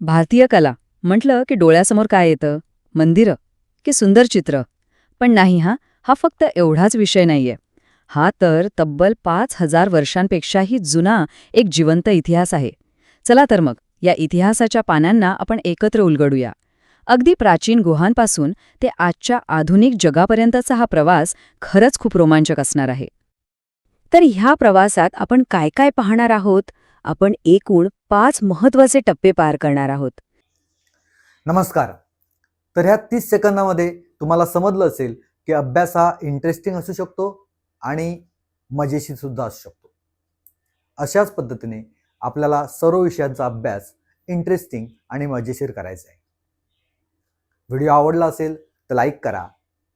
भारतीय कला. म्हटलं की डोळ्यासमोर काय येतं? मंदिरं की सुंदर चित्र? पण नाही हा हा फक्त एवढाच विषय नाहीये. हा तर तब्बल पाच हजार वर्षांपेक्षाही जुना एक जिवंत इतिहास आहे. चला तर मग या इतिहासाच्या पानांना आपण एकत्र उलगडूया. अगदी प्राचीन गुहांपासून ते आजच्या आधुनिक जगापर्यंतचा हा प्रवास खरंच खूप रोमांचक असणार आहे. तर ह्या प्रवासात आपण काय काय पाहणार आहोत? आपण एकूण पाच महत्त्वाचे टप्पे पार करणार आहोत. नमस्कार. तर ह्या तीस सेकंदामध्ये तुम्हाला समजलं असेल की अभ्यास हा इंटरेस्टिंग असू शकतो आणि मजेशीर सुद्धा असू शकतो. अशाच पद्धतीने आपल्याला सर्व विषयांचा अभ्यास इंटरेस्टिंग आणि मजेशीर करायचा आहे. व्हिडिओ आवडला असेल तर लाईक करा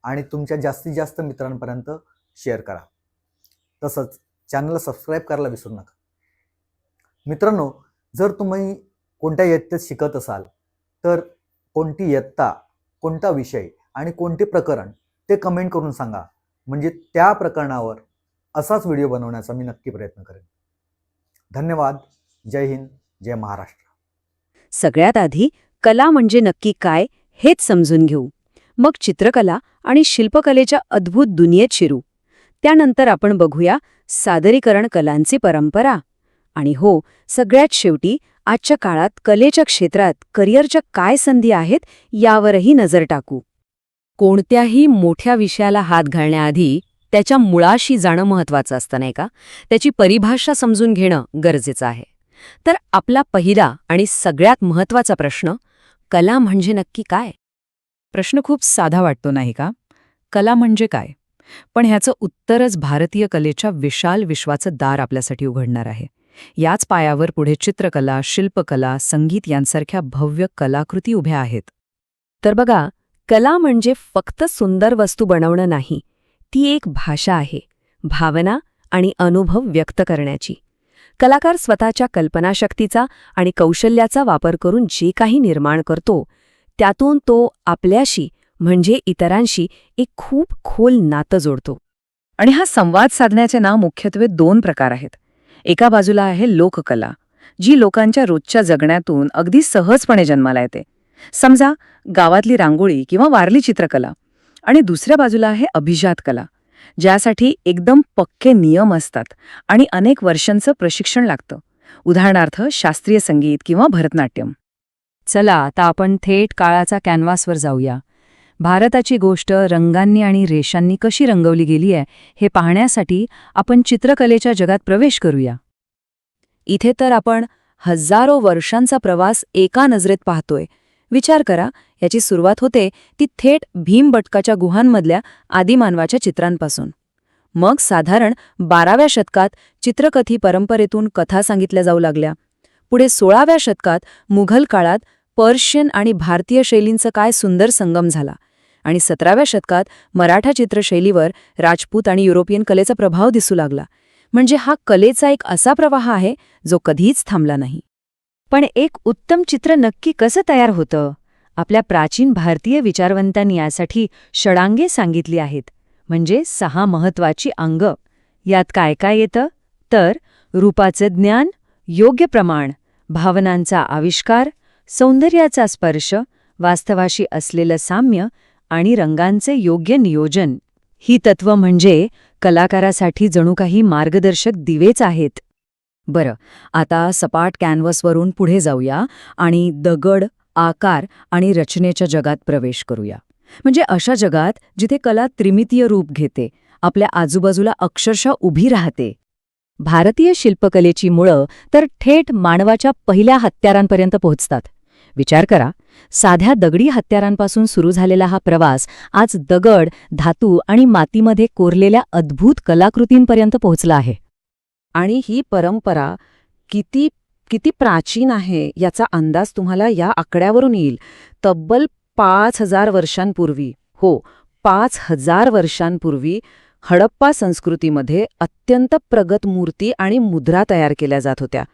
आणि तुमच्या जास्तीत जास्त मित्रांपर्यंत शेअर करा. तसंच चॅनलला सबस्क्राईब करायला विसरू नका. मित्रांनो जर तुम्ही कोणत्या इयत्तेत शिकत असाल तर कोणती इयत्ता कोणता विषय आणि कोणते प्रकरण ते कमेंट करून सांगा. म्हणजे त्या प्रकरणावर असाच व्हिडिओ बनवण्याचा मी नक्की प्रयत्न करेन. धन्यवाद. जय हिंद. जय महाराष्ट्र. सगळ्यात आधी कला म्हणजे नक्की काय हेच समजून घेऊ. मग चित्रकला आणि शिल्पकलेच्या अद्भुत दुनियेत शिरू. त्यानंतर आपण बघूया सादरीकरण कलांची परंपरा. आणि हो सगळ्यात शेवटी आजच्या काळात कलेच्या क्षेत्रात करिअरच्या काय संधी आहेत यावरही नजर टाकू. कोणत्याही मोठ्या विषयाला हात घालण्याआधी त्याच्या मुळाशी जाणं महत्वाचं असतं नाही का? त्याची परिभाषा समजून घेणं गरजेचं आहे. तर आपला पहिला आणि सगळ्यात महत्त्वाचा प्रश्न कला म्हणजे नक्की काय? प्रश्न खूप साधा वाटतो नाही का? कला म्हणजे काय? पण ह्याचं उत्तरच भारतीय कलेच्या विशाल विश्वाचं दार आपल्यासाठी उघडणार आहे. याच पायावर पुढे चित्रकला शिल्पकला संगीत यांसारख्या भव्य कलाकृती उभ्या आहेत. तर बघा कला म्हणजे फक्त सुंदर वस्तू बनवणं नाही ती एक भाषा आहे भावना आणि अनुभव व्यक्त करण्याची. कलाकार स्वतःच्या कल्पनाशक्तीचा आणि कौशल्याचा वापर करून जे काही निर्माण करतो त्यातून तो आपल्याशी म्हणजे इतरांशी एक खूप खोल नातं जोडतो. आणि हा संवाद साधण्याचे नाव मुख्यत्वे दोन प्रकार आहेत. एका बाजूला आहे लोककला जी लोकांच्या रोजच्या जगण्यातून अगदी सहजपणे जन्माला येते. समजा गावातली रांगोळी किंवा वारली चित्रकला आणि दुसऱ्या बाजूला आहे अभिजात कला ज्यासाठी एकदम पक्के नियम असतात आणि अनेक वर्षांचं प्रशिक्षण लागतं. उदाहरणार्थ शास्त्रीय संगीत किंवा भरतनाट्यम. चला आता आपण थेट काळाचा कॅनव्हासवर जाऊया. भारताची गोष्ट रंगांनी आणि रेषांनी कशी रंगवली गेली आहे हे पाहण्यासाठी आपण चित्रकलेच्या जगात प्रवेश करूया. इथे तर आपण हजारो वर्षांचा प्रवास एका नजरेत पाहतोय. विचार करा याची सुरुवात होते ती थेट भीमबटकाच्या गुहांमधल्या आदिमानवाच्या चित्रांपासून. मग साधारण बाराव्या शतकात चित्रकथी परंपरेतून कथा सांगितल्या जाऊ लागल्या. पुढे सोळाव्या शतकात मुघल काळात पर्शियन आणि भारतीय शैलींचं काय सुंदर संगम झाला. आणि सतराव्या शतकात मराठा चित्रशैलीवर राजपूत आणि युरोपियन कलेचा प्रभाव दिसू लागला. म्हणजे हा कलेचा एक असा प्रवाह आहे जो कधीच थांबला नाही. पण एक उत्तम चित्र नक्की कसं तयार होतं? आपल्या प्राचीन भारतीय विचारवंतांनी यासाठी षडांगे सांगितली आहेत. म्हणजे सहा महत्वाची अंग. यात काय काय येतं? तर रूपाचं ज्ञान योग्य प्रमाण भावनांचा आविष्कार सौंदर्याचा स्पर्श वास्तवाशी असलेलं साम्य आणि रंगांचे योग्य नियोजन. ही तत्व म्हणजे कलाकारासाठी जणू काही मार्गदर्शक दिवेच आहेत. बरं आता सपाट कॅनव्हसवरून पुढे जाऊया आणि दगड आकार आणि रचनेच्या जगात प्रवेश करूया. म्हणजे अशा जगात जिथे कला त्रिमितीय रूप घेते आपल्या आजूबाजूला अक्षरशः उभी राहते. भारतीय शिल्पकलेची मुळं तर थेट मानवाच्या पहिल्या हत्यारांपर्यंत पोहोचतात. विचार करा. साध्या दगडी हत्यारांपासून सुरू झालेला हा प्रवास आज दगड धातू आणि मातीमध्ये कोरलेल्या अद्भुत कलाकृतींपर्यंत पोहोचला आहे. आणि ही परंपरा किती किती प्राचीन आहे याचा अंदाज तुम्हाला या आकड्यावरून येईल. तब्बल पाच हजार वर्षांपूर्वी हो पाच हजार वर्षांपूर्वी हडप्पा संस्कृतीमध्ये अत्यंत प्रगत मूर्ती आणि मुद्रा तयार केल्या जात होत्या.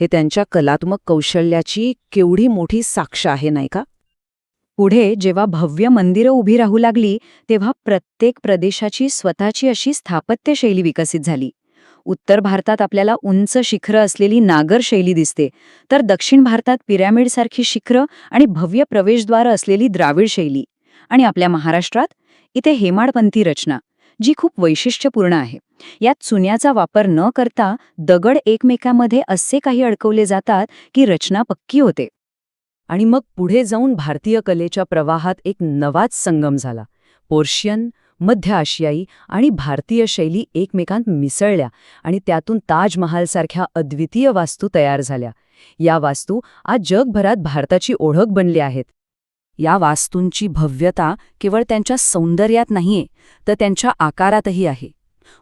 हे त्यांच्या कलात्मक कौशल्याची केवढी मोठी साक्ष आहे नाही का? पुढे जेव्हा भव्य मंदिरं उभी राहू लागली तेव्हा प्रत्येक प्रदेशाची स्वतःची अशी स्थापत्यशैली विकसित झाली. उत्तर भारतात आपल्याला उंच शिखरं असलेली नागर शैली दिसते तर दक्षिण भारतात पिरॅमिडसारखी शिखरं आणि भव्य प्रवेशद्वार असलेली द्राविड शैली. आणि आपल्या महाराष्ट्रात इथे हेमाडपंथी रचना जी खूप वैशिष्ट्यपूर्ण आहे. यात चुन्याचा वापर न करता दगड एकमेकामध्ये असे काही अडकवले जातात की रचना पक्की होते. आणि मग पुढे जाऊन भारतीय कलेच्या प्रवाहात एक नवाच संगम झाला. पोर्शियन मध्य आशियाई आणि भारतीय शैली एकमेकांत मिसळल्या आणि त्यातून ताजमहालसारख्या अद्वितीय वास्तू तयार झाल्या. या वास्तू आज जगभरात भारताची ओळख बनली आहेत. या वास्तूंची भव्यता केवळ त्यांच्या सौंदर्यात नाहीये तर त्यांच्या आकारातही आहे.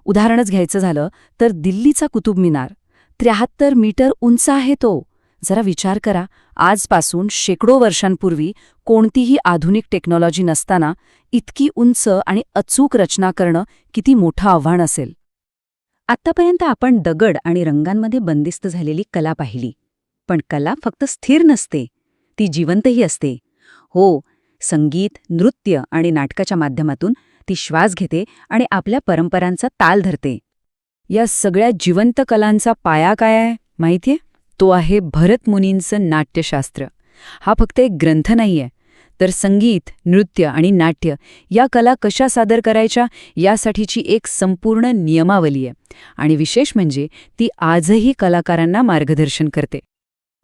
उदाहरणच घ्यायचं झालं तर दिल्लीचा कुतुब मिनार. त्र्याहत्तर मीटर उंच आहे तो. जरा विचार करा आजपासून शेकडो वर्षांपूर्वी कोणतीही आधुनिक टेक्नॉलॉजी नसताना इतकी उंच आणि अचूक रचना करणं किती मोठं आव्हान असेल. आत्तापर्यंत आपण दगड आणि रंगांमध्ये बंदिस्त झालेली कला पाहिली. पण कला फक्त स्थिर नसते ती जिवंतही असते. हो संगीत नृत्य आणि नाटकाच्या माध्यमातून ती श्वास घेते आणि आपल्या परंपरांचा ताल धरते. या सगळ्या जिवंत कलांचा पाया काय आहे माहितीये? तो आहे भरत मुनींचं नाट्यशास्त्र. हा फक्त एक ग्रंथ नाहीये तर संगीत नृत्य आणि नाट्य या कला कशा सादर करायच्या यासाठीची एक संपूर्ण नियमावली आहे. आणि विशेष म्हणजे ती आजही कलाकारांना मार्गदर्शन करते.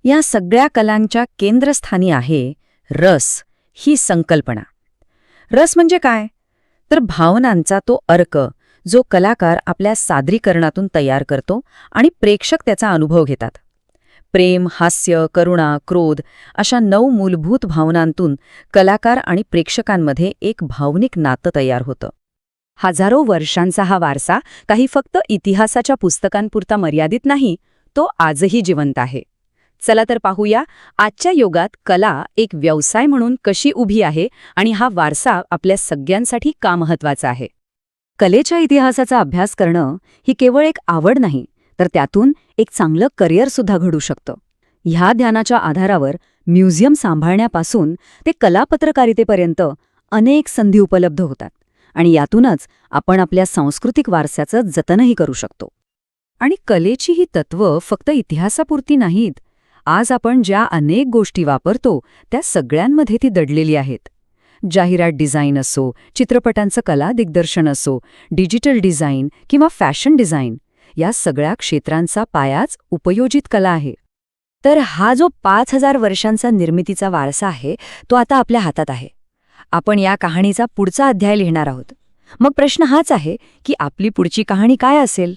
या सगळ्या कलांच्या केंद्रस्थानी आहे रस ही संकल्पना. रस म्हणजे काय? तर भावनांचा तो अर्क जो कलाकार आपल्या सादरीकरणातून तयार करतो आणि प्रेक्षक त्याचा अनुभव घेतात. प्रेम हास्य करुणा क्रोध अशा नऊ मूलभूत भावनांतून कलाकार आणि प्रेक्षकांमध्ये एक भावनिक नातं तयार होतं. हजारो वर्षांचा हा वारसा काही फक्त इतिहासाच्या पुस्तकांपुरता मर्यादित नाही तो आजही जिवंत आहे. चला तर पाहूया आजच्या युगात कला एक व्यवसाय म्हणून कशी उभी आहे आणि हा वारसा आपल्या सगळ्यांसाठी का महत्त्वाचा आहे? कलेच्या इतिहासाचा अभ्यास करणं ही केवळ एक आवड नाही तर त्यातून एक चांगलं करिअरसुद्धा घडू शकतं. ह्या ध्यानाच्या आधारावर म्युझियम सांभाळण्यापासून ते कलापत्रकारितेपर्यंत अनेक संधी उपलब्ध होतात आणि यातूनच आपण आपल्या सांस्कृतिक वारसाचं जतनही करू शकतो. आणि कलेची ही तत्त्व फक्त इतिहासापुरती नाहीत आज आपण ज्या अनेक गोष्टी वापरतो त्या सगळ्यांमध्ये ती दडलेली आहेत. जाहिरात डिझाईन असो चित्रपटांचं कला दिग्दर्शन असो डिजिटल डिझाईन किंवा फॅशन डिझाईन या सगळ्या क्षेत्रांचा पायाच उपयोजित कला आहे. तर हा जो पाच हजार वर्षांचा निर्मितीचा वारसा आहे तो आता आपल्या हातात आहे. आपण या कहाणीचा पुढचा अध्याय लिहिणार आहोत. मग प्रश्न हाच आहे की आपली पुढची कहाणी काय असेल?